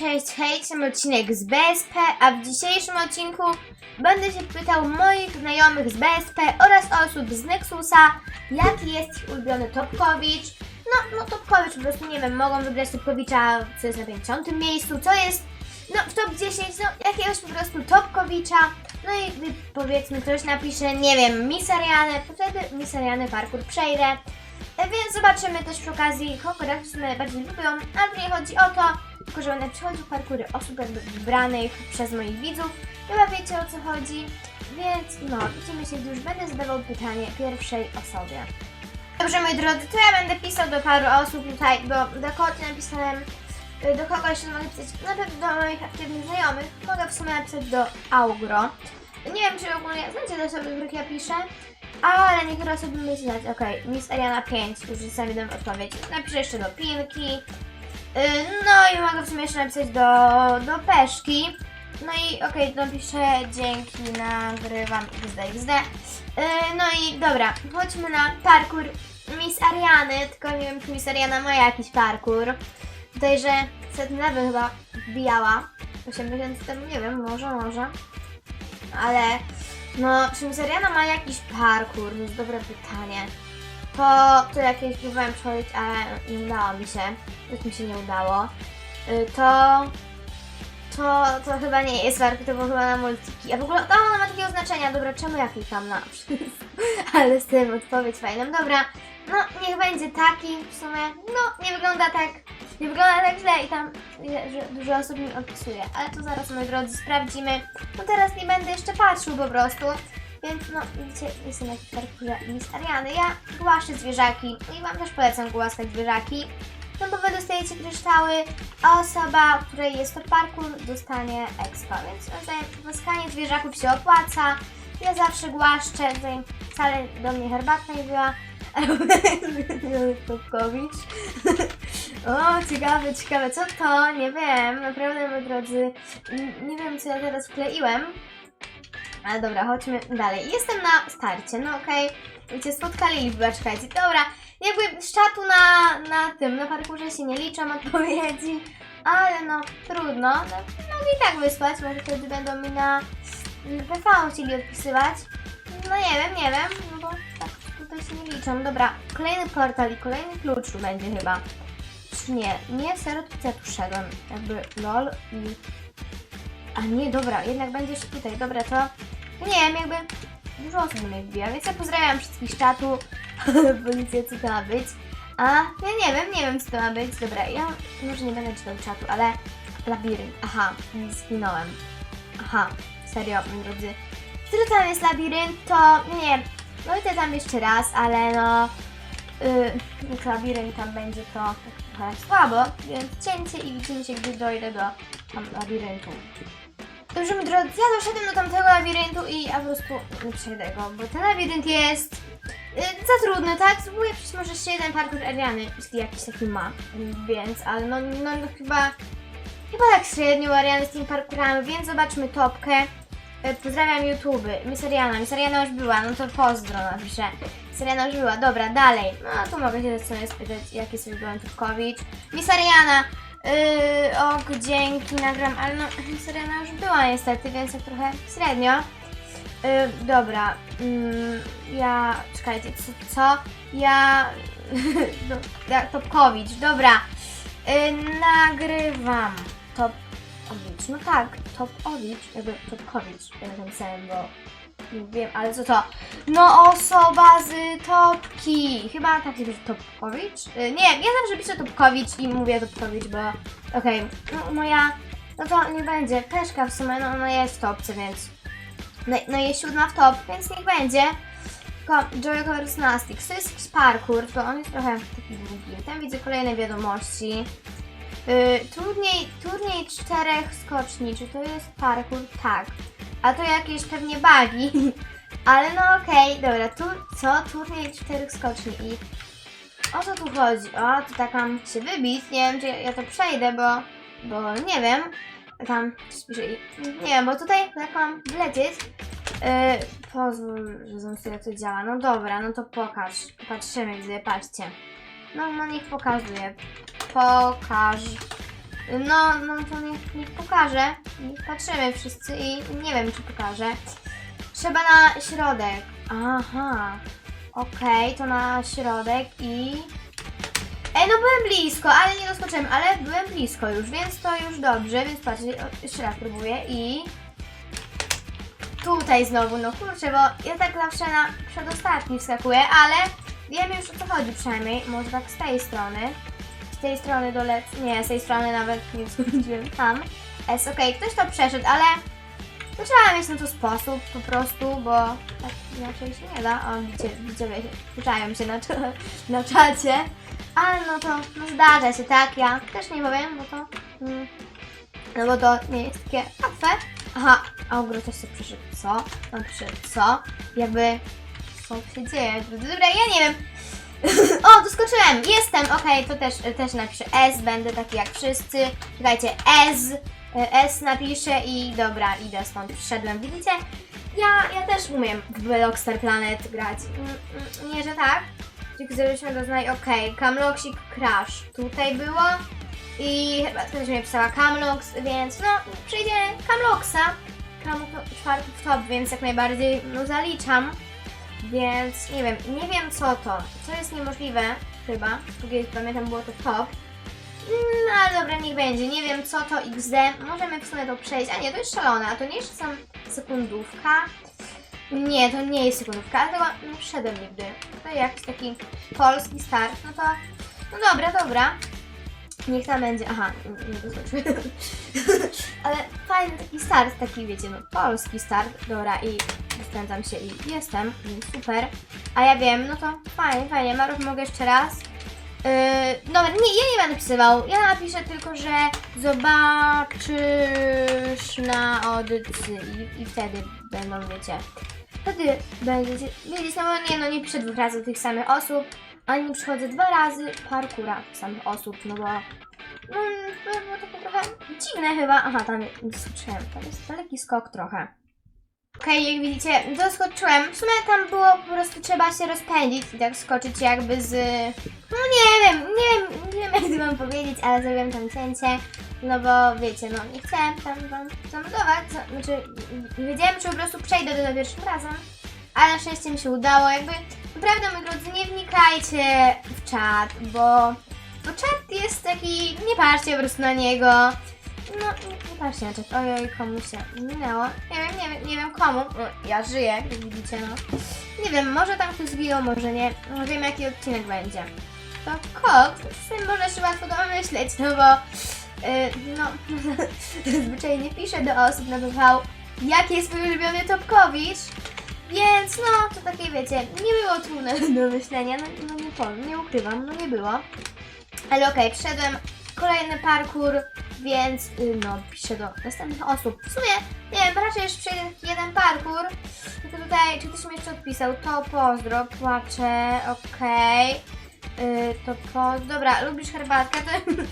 cześć, hej, jestem odcinek z BSP, a w dzisiejszym odcinku będę się pytał moich znajomych z BSP oraz osób z Nexusa, jaki jest ich ulubiony Topkowicz. No, no Topkowicz po prostu, nie wiem, mogą wybrać Topkowicza, co jest na 50 miejscu, co jest, no, w top 10, no, jakiegoś po prostu Topkowicza. No i gdy powiedzmy ktoś napisze, nie wiem, Misarianę, to wtedy Misariany parkour przejdę. E, Więc zobaczymy też przy okazji, kogo najbardziej lubią, ale nie chodzi o to, tylko że będę przechodził parkury osób jakby wybranych przez moich widzów. Chyba wiecie o co chodzi, więc no, widzimy się, już będę zadawał pytanie pierwszej osobie. Dobrze, moi drodzy, to ja będę pisał do paru osób tutaj, bo do koty napisałem, y, do kogo jeszcze mogę pisać, na pewno do moich aktywnych znajomych, mogę w sumie napisać do Augro. Nie wiem, czy ogólnie znacie te osoby, których ja piszę, ale niektóre osoby myślą, okej, Miss Ariana 5, już sami dam odpowiedź. Napiszę jeszcze do Pinki. Yy, no i mogę w sumie jeszcze napisać do, do Peszki. No i okej, napiszę dzięki, nagrywam XD XD. Yy, no i dobra, chodźmy na parkour Miss Ariany, tylko nie wiem, czy Miss Ariana ma jakiś parkour. Tutaj, że setny level chyba wbijała. 8 miesięcy temu, nie wiem, może, może. Ale no, czy Miss Ariana ma jakiś parkour? To jest dobre pytanie. To, to jakieś próbowałem przechodzić, ale nie udało mi się. Już mi się nie udało. Y, To, to, to chyba nie jest parkour, to było chyba na multiki. A w ogóle, to ona ma takiego znaczenia. Dobra, czemu ja klikam na Ale z tym odpowiedź fajną. Dobra, no niech będzie taki w sumie. No, nie wygląda tak, nie wygląda tak źle i tam że- dużo osób mi opisuje. Ale to zaraz, moi drodzy, sprawdzimy. No teraz nie będę jeszcze patrzył po prostu. Więc no, widzicie, jestem na parkurze Miss Ariany. Ja głaszczę zwierzaki i Wam też polecam głaskać zwierzaki. No bo Wy dostajecie kryształy, a osoba, której jest to parkour, dostanie expa. Więc tutaj głaskanie zwierzaków się opłaca. Ja zawsze głaszczę, tutaj wcale do mnie herbatka nie była. Topkowicz. o, ciekawe, ciekawe, co to? Nie wiem, naprawdę, moi drodzy. Nie wiem, co ja teraz wkleiłem. Ale dobra, chodźmy dalej. Jestem na starcie, no okej. Wiecie, spotkali liczbę, czekajcie. Dobra, jakby z czatu na, na tym, na parkurze się nie liczą odpowiedzi, ale no, trudno. No, mogę i tak wysłać, może wtedy będą mi na PV chcieli odpisywać. No nie wiem, nie wiem, no bo tak tutaj się nie liczą. Dobra, kolejny portal i kolejny klucz tu będzie chyba. Czy nie? Nie, serio tutaj przyszedłem. Jakby lol i... A nie, dobra, jednak będzie jeszcze tutaj. Dobra, to... Nie wiem, jakby dużo osób mnie wbija, więc ja pozdrawiam wszystkich z czatu. Policja, co to ma być? A, ja nie wiem, nie wiem co to ma być. Dobra, ja może nie będę czytał czatu, ale labirynt. Aha, zginąłem. Aha, serio, moi drodzy. Który tam jest labirynt, to nie wiem. No i to tam jeszcze raz, ale no... Yy, jak labirynt tam będzie, to trochę słabo, więc cięcie i widzimy się, gdy dojdę do tam labiryntu. Dobrze, moi drodzy, ja doszedłem do tamtego labiryntu i ja po prostu nie przejdę go, bo ten labirynt jest y, za trudny, tak? Spróbuję przejść może jeszcze jeden parkour Ariany, jeśli jakiś taki ma, więc, ale no, no, no chyba, chyba tak średnio Ariany z tymi parkurami, więc zobaczmy topkę. Y, Pozdrawiam YouTube, Miss Ariana, Miss Ariana już była, no to pozdro napiszę. Miss Ariana już była, dobra, dalej. No to mogę się sobie spytać, jaki byłem Topkowicz. Miss Ariana, Yy, ok, dzięki, nagram, ale no, Serena już była niestety, więc tak trochę średnio. Yy, dobra, mm, ja, czekajcie, co, co? Ja, no, ja, Topkowicz, dobra, yy, nagrywam, Topkowicz, no tak, Topowicz, jakby Topkowicz, ja napisałem, bo nie wiem, ale co to? No osoba z Topki. Chyba tak się pisze Topkowicz? Y, Nie, ja zawsze piszę Topkowicz i mówię Topkowicz, bo okej, no moja, no to nie będzie. Peszka w sumie, no ona jest w topce, więc no, no jest siódma w top, więc niech będzie. Joy Colors Nastix, to jest parkour, to on jest trochę taki długi. Tam widzę kolejne wiadomości. Y, turniej, turniej czterech skoczni, czy to jest parkour? Tak. A to jakieś pewnie bugi. Ale no okej, dobra, tu co? Turniej czterech skoczni i o co tu chodzi? O, tu tak mam się wybić, nie wiem czy ja, to przejdę, bo, bo nie wiem. Tam spiszę i nie wiem, bo tutaj tak mam wlecieć. Yy, pozwól, że jak to działa. No dobra, no to pokaż. Patrzymy gdzie, patrzcie. No, no niech pokazuje. Pokaż. No, no to niech, niech pokaże. Niech patrzymy wszyscy i nie wiem, czy pokaże. Trzeba na środek. Aha. Okej, to na środek i... Ej, no byłem blisko, ale nie doskoczyłem, ale byłem blisko już, więc to już dobrze, więc patrzcie, jeszcze raz próbuję i... Tutaj znowu, no kurczę, bo ja tak zawsze na przedostatni wskakuję, ale wiem już o co chodzi przynajmniej, może tak z tej strony. Tej strony dole... Nie, z tej strony nawet nie wskoczyłem tam. Jest okej, ktoś to przeszedł, ale to trzeba mieć na to sposób po prostu, bo tak inaczej się nie da. O, widzicie, widzowie się słyszają się na, na czacie. Ale no to no zdarza się, tak? Ja też nie powiem, bo to... Mm, no bo to nie jest takie łatwe. Aha, a ogóle coś sobie przyszedł. Co? On przyszedł, co? Jakby... Co się dzieje? Dobra, ja nie wiem. o, doskoczyłem! Jestem! Okej, to też, też napiszę S, będę taki jak wszyscy. Czekajcie, S, e, S napiszę i dobra, idę stąd, przyszedłem. Widzicie? Ja, ja też umiem w Blockstar Planet grać. Mm, mm, Nie, że tak. Tylko żebyśmy doznali, okej, Camloxik Crash tutaj było. I chyba też mnie pisała Camlox, więc no, przejdzie Camloxa. Cam czwarty w top, więc jak najbardziej no, zaliczam. Więc nie wiem, nie wiem co to. Co jest niemożliwe, chyba. Póki pamiętam było to top. No ale dobra, niech będzie. Nie wiem co to XD. Możemy w sumie to przejść. A nie, to jest szalone. A to nie jest sam sekundówka. Nie, to nie jest sekundówka, ale tego nie wszedłem nigdy. To jakiś taki polski start. No to, no dobra, dobra. Niech tam będzie. Aha, nie doskoczyłem. Ale fajny taki start, taki wiecie, no polski start. Dobra, i rozpędzam się i jestem, super. A ja wiem, no to fajnie, fajnie. Marów, mogę jeszcze raz? Yy, dobra, nie, ja nie będę pisywał. Ja napiszę tylko, że zobaczysz na audycji i, i wtedy będą, wiecie. Wtedy będziecie wiedzieć, no nie, no nie piszę dwóch razy tych samych osób, ani przychodzę dwa razy parkura samych osób, no bo no, to było takie trochę dziwne chyba. Aha, tam skoczyłem, tam jest daleki skok trochę. Okej, jak widzicie, doskoczyłem. W sumie tam było po prostu trzeba się rozpędzić i tak skoczyć jakby z... No nie wiem, nie wiem, nie wiem jak to mam powiedzieć, ale zrobiłem tam cięcie. No bo wiecie, no nie chciałem tam wam zamontować, co- znaczy wiedziałem, że po prostu przejdę do za pierwszym razem. Ale szczęście mi się udało, jakby naprawdę moi drodzy, nie wnikajcie w czat, bo, bo czat jest taki, nie patrzcie po prostu na niego. No, patrzcie na czat. Ojoj, komu się minęło. Nie wiem, nie wiem, nie wiem komu. No, ja żyję, jak widzicie, no. Nie wiem, może tam ktoś zginął, może nie. No wiem, jaki odcinek będzie. To kot, z tym można się łatwo domyśleć, no bo yy, no, zazwyczaj nie piszę do osób na PV, jaki jest mój ulubiony topkowicz. Więc no, to takie wiecie, nie było trudne do myślenia, no, no nie nie ukrywam, no nie było. Ale okej, wszedłem kolejny parkour, więc y, no, piszę do następnych osób. W sumie, nie wiem, raczej już przejdę jeden parkour. Tylko tutaj, czy ktoś mi jeszcze odpisał, to pozdro, płaczę, okej. Y, to po... Dobra, lubisz herbatkę? To...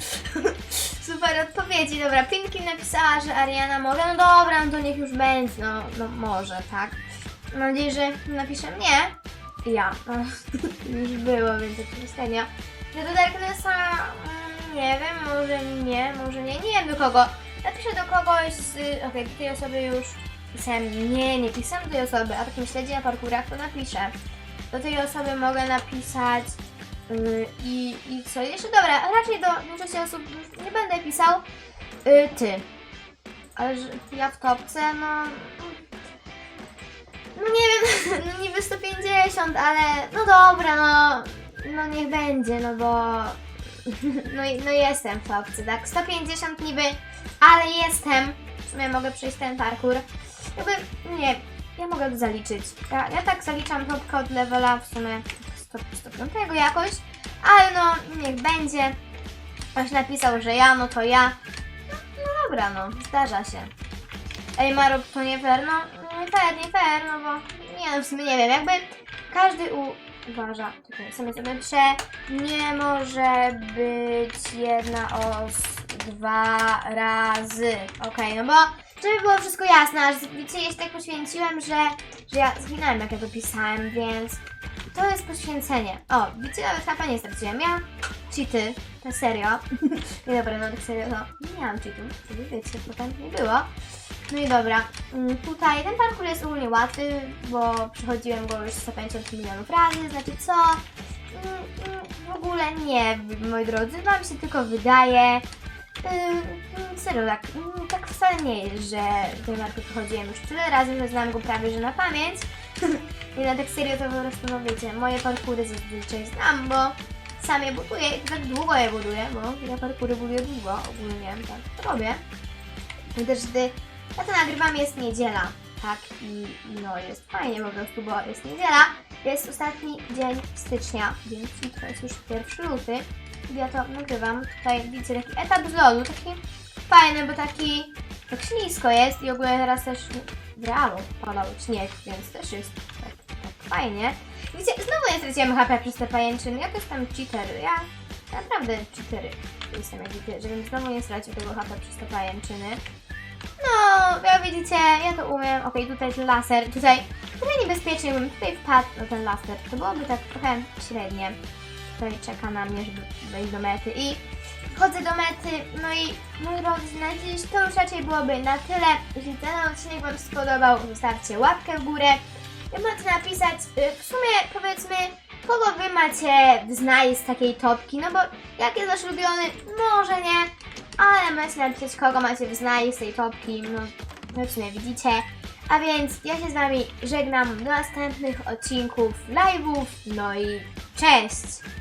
Super odpowiedzi, dobra. Pinki napisała, że Ariana może. No dobra, no to niech już będzie, no, no może, tak. Mam nadzieję, że napisze mnie. Ja. Już było, więc to myślenia. Ja do Darknessa, nie wiem, może nie, może nie, nie wiem do kogo. Napiszę do kogoś z, okej, do tej osoby już pisałem, nie, nie pisałem do tej osoby, a takim śledzi na parkurach to napiszę. Do tej osoby mogę napisać yy, i, i co jeszcze? Dobra, raczej do większości osób nie będę pisał. Yy, ty. Ale że ja w topce, no... No nie wiem, no niby 150, ale no dobra, no, no niech będzie, no bo no, no jestem w tak? 150 niby, ale jestem. W sumie mogę przejść ten parkour. Jakby, nie, ja mogę to zaliczyć. Ja, ja tak zaliczam topkę od levela w sumie 100, 105 jakoś, ale no niech będzie. Ktoś napisał, że ja, no to ja. No, no dobra, no, zdarza się. Ej, Marok, to nie fair, no nie fair, nie fair, no bo nie no, w sumie nie wiem, jakby każdy u... uważa, tutaj sobie piszę, nie może być jedna os dwa razy, okej, no bo żeby było wszystko jasne, aż wiecie, ja się tak poświęciłem, że, że ja zginąłem jak ja to pisałem, więc to jest poświęcenie. O, widzicie, nawet chyba nie straciłem, ja cheaty, na serio. nie dobra, no tak serio, to nie miałam cheatów, wiecie, potem nie było. No i dobra, mm, tutaj ten parkour jest ogólnie łatwy, bo przechodziłem go już 150 milionów razy, znaczy co? Mm, mm, W ogóle nie, moi drodzy, wam się tylko wydaje. Serio, tak, tak wcale nie jest, że ten parkour przechodziłem już tyle razy, że znam go prawie, że na pamięć. I na tak serio to po prostu, no wiecie, moje parkury zazwyczaj znam, bo sam je buduję i tak długo je buduję, bo ja parkury buduję długo, ogólnie tak robię. I też gdy ja to nagrywam, jest niedziela, tak, i no jest fajnie po prostu, bo jest niedziela, jest ostatni dzień stycznia, więc to jest już pierwszy luty, gdy ja to nagrywam. Tutaj widzicie taki etap z lodu, taki fajny, bo taki tak ślisko jest i ogólnie teraz też realu padał śnieg, więc też jest tak, tak fajnie. Widzicie, znowu nie straciłam HP przez te pajęczyny, ja to jestem cheater, ja naprawdę cheater jestem jak widzicie, żebym znowu nie stracił tego HP przez te pajęczyny. No, jak widzicie, ja to umiem. Okej, tutaj ten laser, tutaj trochę niebezpiecznie bym tutaj wpadł na ten laser. To byłoby tak trochę średnie. Tutaj czeka na mnie, żeby wejść do mety i wchodzę do mety. No i moi drodzy, na dziś to już raczej byłoby na tyle. Jeśli ten odcinek Wam spodobał, zostawcie łapkę w górę. Ja możecie napisać, y, w sumie powiedzmy, kogo Wy macie znać z takiej topki, no bo jaki jest Wasz ulubiony, może nie, ale możecie napisać, kogo macie w znali z tej topki, no, w widzicie. A więc ja się z Wami żegnam do następnych odcinków, live'ów, no i cześć!